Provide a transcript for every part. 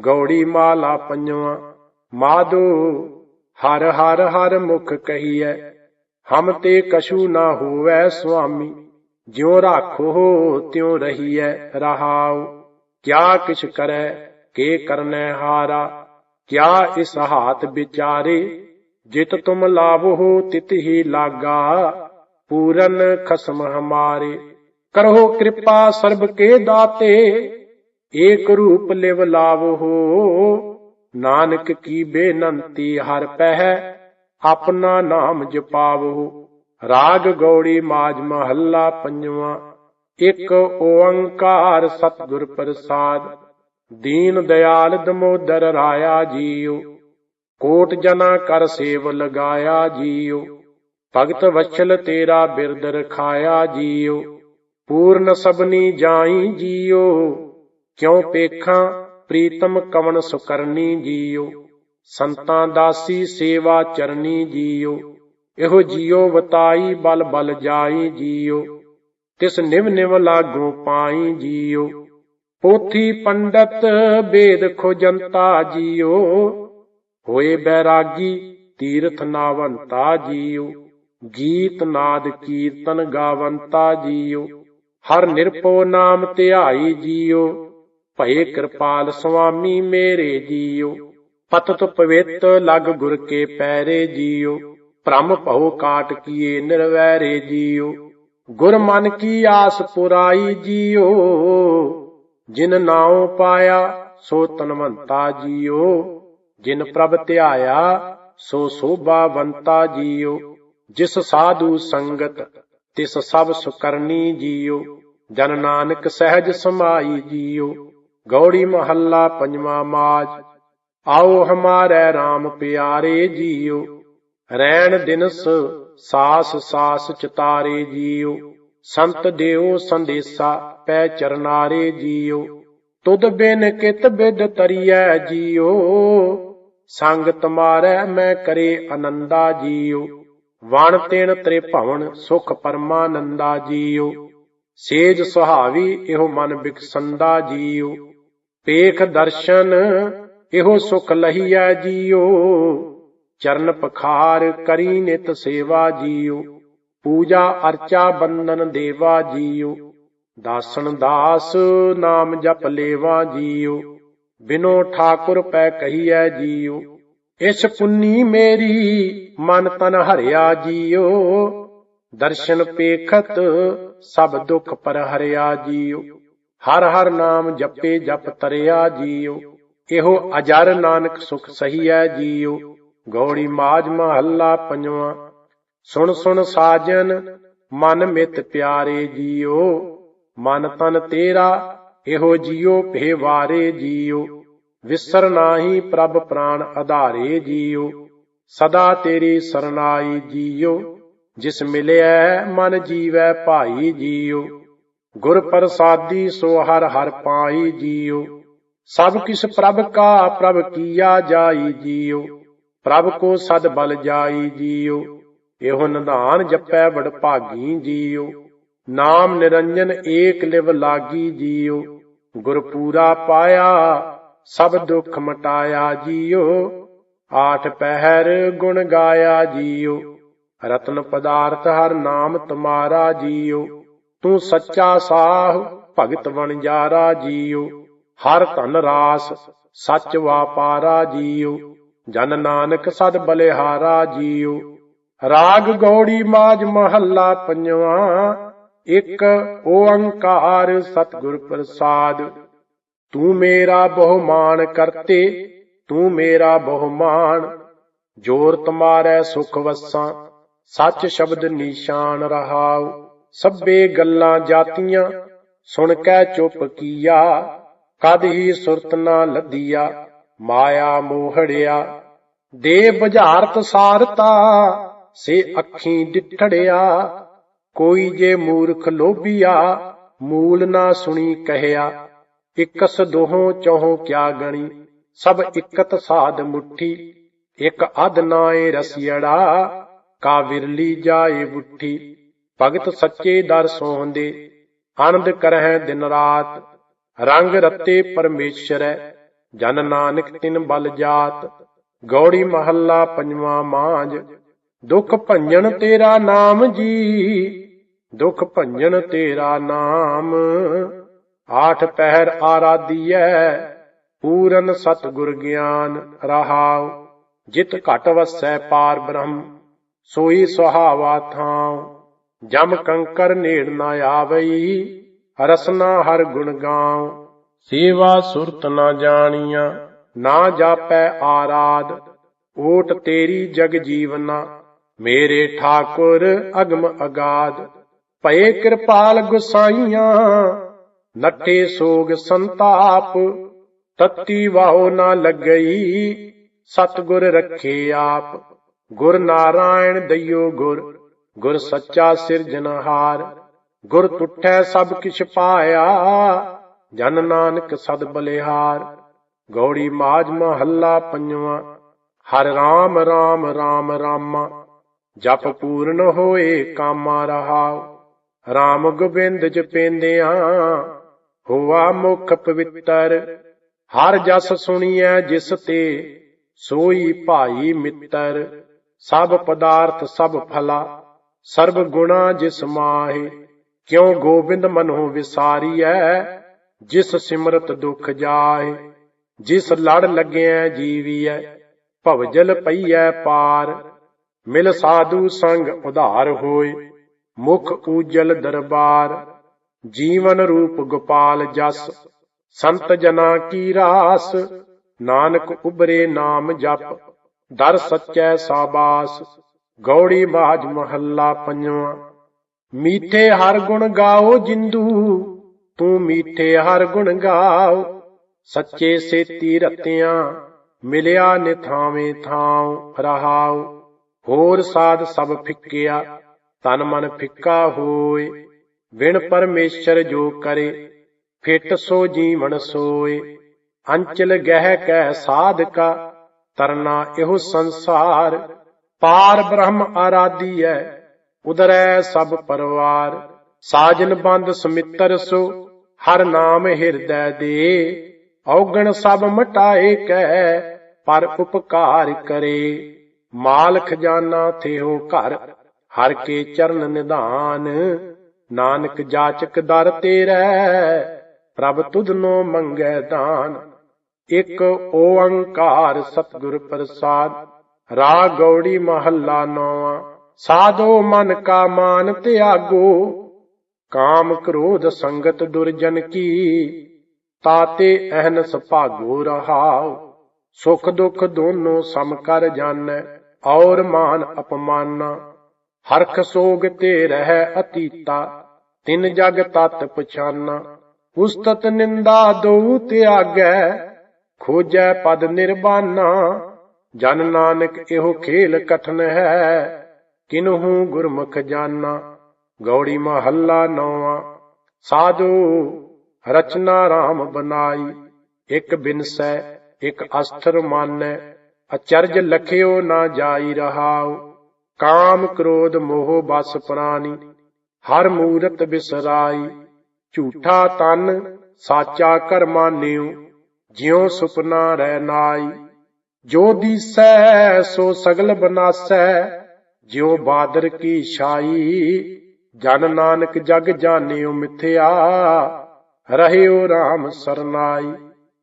ਗੌੜੀ ਮਾਲਾ ਪੰਜਵਾ। ਮਾਧੋ ਹਰ ਹਰ ਹਰ ਮੁਖ ਕਹੀਐ। ਹਮ ਤੇ ਕਛੂ ਨਾ ਹੋਵੈ ਸੁਆਮੀ। ਜਿਉ ਰਾਖੋ ਤਿਉ ਰਹੀਐ ਰਹਾਉ। ਕਿਆ ਕਿਛ ਕਰੈ, ਕੇ ਕਰਨੈ ਹਾਰਾ। ਕਿਆ ਇਸ ਹਾਤ ਵਿਚਾਰੇ, ਜਿਤ ਤੁਮ ਲਾਭੋ ਤਿਤ ਹੀ ਲਾਗਾ। ਪੂਰਨ ਖਸਮ ਹਮਾਰੇ। ਕਰੋ ਕਿਰਪਾ ਸਰਬ ਕੇ ਦਾਤੇ। ਏਕ ਰੂਪ ਲਿਵ ਲਾਵੋ। ਨਾਨਕ ਕੀ ਬੇਨੰਤੀ ਹਰ ਪਹਿ, ਆਪਣਾ ਨਾਮ ਜਪਾਵੋ। ਰਾਗ ਗੌੜੀ ਮਾਜ ਮਹੱਲਾ ਪੰਜਵਾ, ਇੱਕ ਓੰਕਾਰ ਸਤਿਗੁਰ ਪ੍ਰਸਾਦ। ਦੀਨ ਦਿਆਲ ਦਮੋਦਰ ਰਾਇਆ ਜੀਉ, ਕੋਟ ਜਨਾ ਕਰ ਸੇਵ ਲਗਾਇਆ ਜੀਉ। ਭਗਤ ਵਛਲ ਤੇਰਾ ਬਿਰਦ ਰਖਾਇਆ ਜੀਉ। ਪੂਰਨ ਸਬਨੀ ਜਾਈ ਜੀਉ। ਕਿਉ ਪੇਖਾਂ ਪ੍ਰੀਤਮ ਕਵਨ ਸੁਕਰਨੀ ਜੀਓ, ਸੰਤਾਂ ਦਾਸੀ ਸੇਵਾ ਚਰਨੀ ਜੀਓ, ਇਹੋ ਜੀਉ ਵਤਾਈ ਬਲ ਬਲ ਜਾਈ ਜੀਓ, ਤਿਸ ਨਿਵ ਨਿਵ ਲਾਗੂ ਪਾਈ ਜੀਓ, ਪੋਥੀ ਪੰਡਤ ਵੇਦ ਖੋਜੰਤਾ ਜੀਓ, ਹੋਏ ਬੈਰਾਗੀ ਤੀਰਥ ਨਾਵੰਤਾ ਜੀਓ, ਗੀਤ ਨਾਦ ਕੀਰਤਨ ਗਾਵੰਤਾ ਜੀਓ, ਹਰ ਨਿਰਪੋ ਨਾਮ ਧਿਆਈ ਜੀਓ ਭਏ ਕਿਰਪਾਲ ਸੁਆਮੀ ਮੇਰੇ ਜੀਓ। ਪਤਤ ਪਵਿੱਤ ਲਗ ਗੁਰ ਕੇ ਪੈਰੇ ਜੀਓ। ਭ੍ਰਮ ਭਉ ਕਾਟ ਕੀਏ ਨਿਰਵੈਰੇ ਜੀਓ। ਗੁਰ ਮਨ ਕੀ ਆਸ ਪੁਰਾਈ ਜੀਓ। ਜਿਨ ਨਾਉ ਪਾਇਆ, ਸੋ ਤਨਵੰਤਾ ਜੀਓ। ਜਿਨ ਪ੍ਰਭ ਧਿਆਇਆ, ਸੋ ਸੋਭਾਵੰਤਾ ਜੀਓ। ਜਿਸ ਸਾਧੂ ਸੰਗਤ, ਤਿਸ ਸਭ ਸੁਕਰਨੀ ਜੀਓ। ਜਨ ਨਾਨਕ ਸਹਿਜ ਸਮਾਈ ਜੀਓ। ਗੌੜੀ ਮਹੱਲਾ ਪੰਜਵਾ ਮਾਜ। ਆਓ ਹਮਾਰੇ RAM ਪਿਆਰੇ ਜੀਓ, ਰੈਣ ਦਿਨਸ ਸਾਸ ਸਾਸ ਚਤਾਰੇ ਜੀਉ ਸੰਤ ਦੇਉ ਸੰਦੇਸਾ ਪੈ ਚਰਨਾਰੇ ਜੀਓ, ਤੁਧ ਬਿਨ ਕਿਤ ਬਿਦ ਤਰੀਐ ਜੀਉ ਸੰਗ ਤੁਮਾਰੈ ਮੈਂ ਕਰੇ ਆਨੰਦਾ ਜੀਓ, ਵਣ ਤਿਣ ਤ੍ਰੇ ਭਵਨ ਸੁਖ ਪਰਮਾਨੰਦਾ ਜੀਓ, ਸੇਜ ਸੁਹਾਵੀ ਇਹੋ ਮਨ ਬਿਕਸੰਦਾ ਜੀਓ ਪੇਖ ਦਰਸ਼ਨ, ਇਹੋ ਸੁਖ ਲਹੀਐ ਜੀਓ। ਚਰਨ ਪਖਾਰ ਕਰੀ ਨਿਤ ਸੇਵਾ ਜੀਓ। ਪੂਜਾ ਅਰਚਾ ਬੰਦਨ ਦੇਵਾ ਜੀਓ। ਦਾਸਨ ਦਾਸ ਨਾਮ ਜਪ ਲੇਵਾ ਜੀਓ। ਬਿਨੋ ਠਾਕੁਰ ਪੈ ਕਹੀਐ ਜੀਓ। ਇਸ ਪੁੰਨੀ ਮੇਰੀ ਮਨ ਤਨ ਹਰਿਆ ਜੀਓ। ਦਰਸ਼ਨ ਪੇਖਤ ਸਭ ਦੁਖ ਪਰ ਹਰਿਆ ਜੀਓ। ਹਰ ਹਰ ਨਾਮ ਜਪੇ ਜਪ ਤਰਿਆ ਜੀਉ, ਇਹੋ ਅਜਰ ਨਾਨਕ ਸੁਖ ਸਹੀਐ ਜੀਉ, ਗੌੜੀ ਮਾਜ ਮਹੱਲਾ ਪੰਜਵਾ, ਸੁਣ ਸੁਣ ਸਾਜਨ, ਮਨ ਮਿਤ ਪਿਆਰੇ ਜੀਉ, ਮਨ ਤਨ ਤੇਰਾ, ਇਹੋ ਜੀਉ ਭੇਵਾਰੇ ਜੀਉ, ਵਿਸਰ ਨਾਹੀ ਪ੍ਰਭ ਪ੍ਰਾਨ ਆਧਾਰੇ ਜੀਉ, ਸਦਾ ਤੇਰੀ ਸਰਨਾਈ ਜੀਉ, ਜਿਸ ਮਿਲਿਆ ਮਨ ਜੀਵੈ ਭਾਈ ਜੀਉ। ਗੁਰ ਪ੍ਰਸਾਦੀ ਸੋ ਹਰ ਹਰ ਪਾਈ ਜੀਉ ਸਭ ਕਿਸ ਪ੍ਰਭ ਕਾ ਪ੍ਰਭ ਕੀਆ ਜਾਈ ਜੀਉ ਪ੍ਰਭ ਕੋ ਸਦ ਬਲ ਜਾਈ ਜੀਉ ਇਹੋ ਨਿਧਾਨ ਜਪੈ ਬੜ ਭਾਗੀ ਜੀਉ ਨਾਮ ਨਿਰੰਜਨ ਏਕ ਲਿਵ ਲਾਗੀ ਜੀਉ ਗੁਰ ਪੂਰਾ ਪਾਇਆ, ਸਭ ਦੁੱਖ ਮਟਾਇਆ ਜੀਉ ਆਠ ਪਹਿਰ ਗੁਣ ਗਾਇਆ ਜੀਉ ਰਤਨ ਪਦਾਰਥ ਹਰ ਨਾਮ ਤੁਮਾਰਾ ਜੀਉ ਤੂੰ ਸੱਚਾ ਸਾਹ, ਭਗਤ ਵਣਜਾਰਾ ਜੀਉ ਹਰ ਧਨ ਰਾਸ, ਸੱਚ ਵਾਪਾਰਾ ਜੀਉ ਜਨ ਨਾਨਕ ਸਦ ਬਲਿਹਾਰਾ ਜੀਉ ਰਾਗ ਗੌੜੀ ਮਾਜ ਮਹੱਲਾ ਪੰਜਵਾ, ਇੱਕ ਓੰਕਾਰ ਸਤਿਗੁਰ ਪ੍ਰਸਾਦ। ਤੂੰ ਮੇਰਾ ਬਹੁਮਾਨ ਕਰਤੇ, ਤੂੰ ਮੇਰਾ ਬਹੁਮਾਨ। ਜੋਰ ਤੁਮਾਰੈ ਸੁਖ ਵਸਾਂ, ਸੱਚ ਸ਼ਬਦ ਨਿਸ਼ਾਨ ਰਹਾਉ। ਸਭੇ ਗੱਲਾਂ ਜਾਤੀਆਂ, ਸੁਣ ਕੈ ਚੁੱਪ ਕੀਆ, ਕਦ ਹੀ ਸੁਰਤ ਨਾ ਲੱਦੀਆ, ਮਾਇਆ ਮੋਹੜਿਆ ਦੇ ਬੁਝਾਰਤ ਸਾਰਤਾ, ਸੇ ਅੱਖੀਂ ਡਿਠੜਿਆ, ਕੋਈ ਜੇ ਮੂਰਖ ਲੋਭੀਆ, ਮੂਲ ਨਾ ਸੁਣੀ ਕਹਿਆ, ਇਕਸ ਦੋਹੋਂ ਚੋਹੋਂ ਕਿਆ ਗਣੀ, ਸਭ ਇਕਤ ਸਾਧ ਮੁੱਠੀ, ਇਕ ਅਧ ਨਾਏ ਰਸਿයੜਾ ਕਾ ਵਿਰਲੀ ਜਾਏ ਬੁੱਠੀ। ਭਗਤ ਸੱਚੇ ਦਰ ਸੋਹੰਦੇ ਆਨੰਦ ਕਰਹਿ ਦਿਨ ਰਾਤ, ਰੰਗ ਰਤੇ ਪਰਮੇਸ਼ਰੈ, ਜਨ ਨਾਨਕ ਤਿਨ ਬਲ ਜਾਤ, ਗੌੜੀ ਮਹੱਲਾ ਪੰਜਵਾਂ ਮਾਂਜ ਦੁਖ ਭੰਜਨ ਤੇਰਾ ਨਾਮ ਜੀ, ਦੁਖ ਭੰਜਨ ਤੇਰਾ ਨਾਮ, ਆਠ ਪਹਿਰ ਆਰਾਧੀਐ, ਪੂਰਨ ਸਤਿਗੁਰ ਗਿਆਨ ਰਹਾਉ, ਜਿਤ ਘਟ ਵਸੈ ਪਾਰ ਬ੍ਰਹਮ, ਸੋਈ ਸੁਹਾਵਾ ਥਾਉ। ਜਮ ਕੰਕਰ ਨੇੜ ਨਾ ਆਵਈ, ਰਸਨਾ ਹਰ ਗੁਣ ਗਾਉ, ਸੇਵਾ ਸੁਰਤ ਨਾ ਜਾਣੀਆਂ, ਨਾ ਜਾਪੈ ਆਰਾਧ, ਓਟ ਤੇਰੀ ਜਗ ਜੀਵਨਾ, ਮੇਰੇ ਠਾਕੁਰ ਅਗਮ ਅਗਾਦ ਭਏ ਕਿਰਪਾਲ ਗੁਸਾਈਆਂ, ਨੱਠੇ ਸੋਗ ਸੰਤਾਪ, ਤਤੀ ਵਾਹੋ ਨਾ ਲੱਗਈ, ਸਤਗੁਰ ਰੱਖੇ ਆਪ, ਗੁਰ ਨਾਰਾਇਣ ਦਈਓ ਗੁਰ ਗੁਰ ਸੱਚਾ ਸਿਰਜਨਹਾਰ ਗੁਰ ਤੁਠੈ ਸਭ ਕਿਛ ਪਾਇਆ, ਜਨ ਨਾਨਕ ਸਦ ਬਲਿਹਾਰ। ਗੌੜੀ ਮਾਜ ਮਹੱਲਾ ਪੰਜਵਾਂ, ਹਰ ਰਾਮ ਰਾਮ ਰਾਮ ਰਾਮਾ, ਜਪ ਪੂਰਨ ਹੋਏ ਕਾਮਾ ਰਹਾਉ। ਰਾਮ ਗੋਬਿੰਦ ਜਪੇਂਦਿਆਂ ਹੋਆ ਮੁਖ ਪਵਿੱਤਰ। ਹਰ ਜਸ ਸੁਣੀਐ ਜਿਸ ਤੇ, ਸੋਈ ਭਾਈ ਮਿੱਤਰ। ਸਭ ਪਦਾਰਥ ਸਭ ਫਲਾ ਸਰਬ ਗੁਣਾ ਜਿਸ ਮਾਹੇ, ਕਿਉ ਗੋਬਿੰਦ ਮਨੋ ਵਿਸਾਰੀਐ, ਜਿਸ ਸਿਮਰਤ ਦੁਖ ਜਾਏ ਜਿਸ ਲੜ ਲੱਗਿਆ ਜੀਵੀਐ ਭਵਜਲ ਪਈਐ ਪਾਰ, ਮਿਲ ਸਾਧੂ ਸੰਗ ਉਧਾਰ ਹੋਏ, ਮੁਖ ਊਜਲ ਦਰਬਾਰ, ਜੀਵਨ ਰੂਪ ਗੋਪਾਲ ਜਸ, ਸੰਤ ਜਨਾ ਕੀ ਰਾਸ, ਨਾਨਕ ਉਬਰੇ ਨਾਮ ਜਪ, ਦਰ ਸੱਚੈ ਸਾਬਾਸ। ਗੌੜੀ ਬਾਜ ਮਹੱਲਾ ਪੰਜਵਾਂ। ਮੀਠੇ ਹਰ ਗੁਣ ਗਾਓ ਜਿੰਦੂ, ਤੂੰ ਮੀਠੇ ਹਰ ਗੁਣ ਗਾਓ। ਸੱਚੇ ਸੇਤੀ ਰਤਿਆਂ, ਮਿਲਿਆ ਨਿਥਾਵੇਂ ਥਾਉ ਰਹਾਉ। ਹੋਰ ਸਾਧ ਸਭ ਫਿੱਕਿਆ, ਤਨ ਮਨ ਫਿੱਕਾ ਹੋਏ। ਵਿਣ ਪਰਮੇਸ਼ਰ ਜੋ ਕਰੇ, ਫਿੱਟ ਸੋ ਜੀਵਨ ਸੋਏ। ਅੰਚਲ ਗਹਿ ਕੈ ਸਾਧਕਾ, ਤਰਨਾ ਇਹੋ ਸੰਸਾਰ। ਪਾਰ ਬ੍ਰਹਮ ਆਰਾਧੀ ਹੈ ਉਦਰੈ ਸਭ ਪਰਵਾਰ। ਸਾਜਨ ਬੰਦ ਸਮਿੱਤਰ ਸੋ, ਹਰ ਨਾਮ ਹਿਰਦੈ ਦੇ। ਔਗਣ ਸਭ ਮਟਾਏ ਕੈ, ਪਰ ਉਪਕਾਰ ਕਰੇ। ਮਾਲ ਖਜ਼ਾਨਾ ਥਿਓ ਘਰ, ਹਰ ਕੇ ਚਰਨ ਨਿਧਾਨ। ਨਾਨਕ ਜਾਚਕ ਦਰ ਤੇਰੈ, ਪ੍ਰਭ ਤੁਧਨੋ ਮੰਗੈ ਦਾਨ। ਇਕ ਓੰਕਾਰ ਸਤਿਗੁਰ ਪ੍ਰਸਾਦ। ਰਾਗ ਗੌੜੀ ਮਹੱਲਾ ਨੌਵਾਂ। ਸਾਧੋ ਮਨ ਕਾ ਮਾਨ ਤਿਆਗੋ। ਕਾਮ ਕ੍ਰੋਧ ਸੰਗਤ ਦੁਰਜਨ ਕੀ। ਤਾਤੇ ਅਹਨਸ ਭਾਗੋ ਰਹਾਉ। ਸੁਖ ਦੁਖ ਦੋਨੋਂ ਸਮ ਕਰ ਜਾਣੈ, ਔਰ ਮਾਨ ਅਪਮਾਨਾ। ਹਰਖ ਸੋਗ ਤੇ ਰਹਿ ਅਤੀਤਾ, ਤਿੰਨ ਜਗ ਤਤ ਪਛਾਨਾ। ਉਸਤਤ ਨਿੰਦਾ ਦੋ ਤਿਆਗੈ, ਖੋਜੈ ਪਦ ਨਿਰਬਾਨਾ। ਜਨ ਨਾਨਕ ਇਹੋ ਖੇਲ ਕਠਨ ਹੈ। ਕਿਨਹੂ ਗੁਰਮੁਖ ਜਾਨਾ, ਗੌੜੀ ਮਹੱਲਾ ਨੌਵਾਂ। ਸਾਧੂ ਰਚਨਾ RAM ਬਨਾਈ ਇਕ ਬਿਨਸੈ, ਇੱਕ ਅਸਥਰ ਮਾਨੈ। ਅਚਰਜ ਲਖਿਓ ਨਾ ਜਾਈ ਰਹਾਉ, ਕਾਮ ਕ੍ਰੋਧ ਮੋਹ ਬਸ ਪ੍ਰਾਨੀ। ਹਰ ਮੂਰਤ ਬਿਸਰਾਈ, ਝੂਠਾ ਤਨ ਸਾਚਾ ਕਰਮਾ ਨਿਉ, ਜਿਉ ਸੁਪਨਾ ਰਹਿ ਨਾਈ। ਜੋ ਦੀਸੈ, ਸੋ ਸਗਲ ਬਨਾਸੈ। ਜਿਉ ਬਾਦਰ ਕੀ ਛਾਈ, ਜਨ ਨਾਨਕ ਜਗ ਜਾਣਿਓ ਮਿਥਿਆ। ਰਹਿਓ RAM ਸਰਨਾਈ,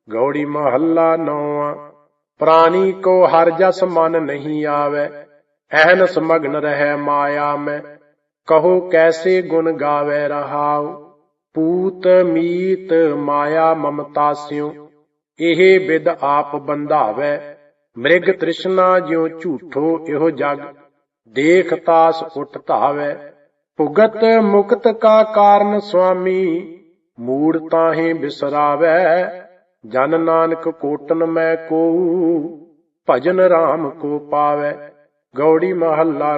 ਗੌੜੀ ਮਹੱਲਾ ਨੌਵਾਂ। ਪ੍ਰਾਨੀ ਕੋ ਹਰ ਜਸ ਮਨ ਨਹੀਂ ਆਵੇ ਐਨ ਸਮਗਨ ਰਹਿ ਮਾਇਆ ਮੈਂ। ਕਹੋ ਕੈਸੇ ਗੁਣ ਗਾਵੇ ਰਹਾਉ, ਪੂਤ ਮੀਤ ਮਾਇਆ ਮਮਤਾ ਸਿਉ। ਇਹ ਬਿਦ ਆਪ ਬੰਧਾਵੇ ਮ੍ਰਿਗ ਤ੍ਰਿਸ਼ਨਾ ਜਿਉ ਝੂਠੋ ਇਹੋ ਜਗ ਦੇਖ ਤਾਸ ਉਠ ਧਾਵੇ। ਭੁਗਤ ਮੁਕਤ ਕਾ ਕਾਰਨ ਸੁਆਮੀ ਮੂੜ ਤਾਹੇ ਬਿਸਰਾਵੇ। ਜਨ ਨਾਨਕ ਕੋਟਨ ਮੈਂ ਕੋ ਭਜਨ RAM ਕੋ ਪਾਵੇ। ਗੌੜੀ ਮਹੱਲਾ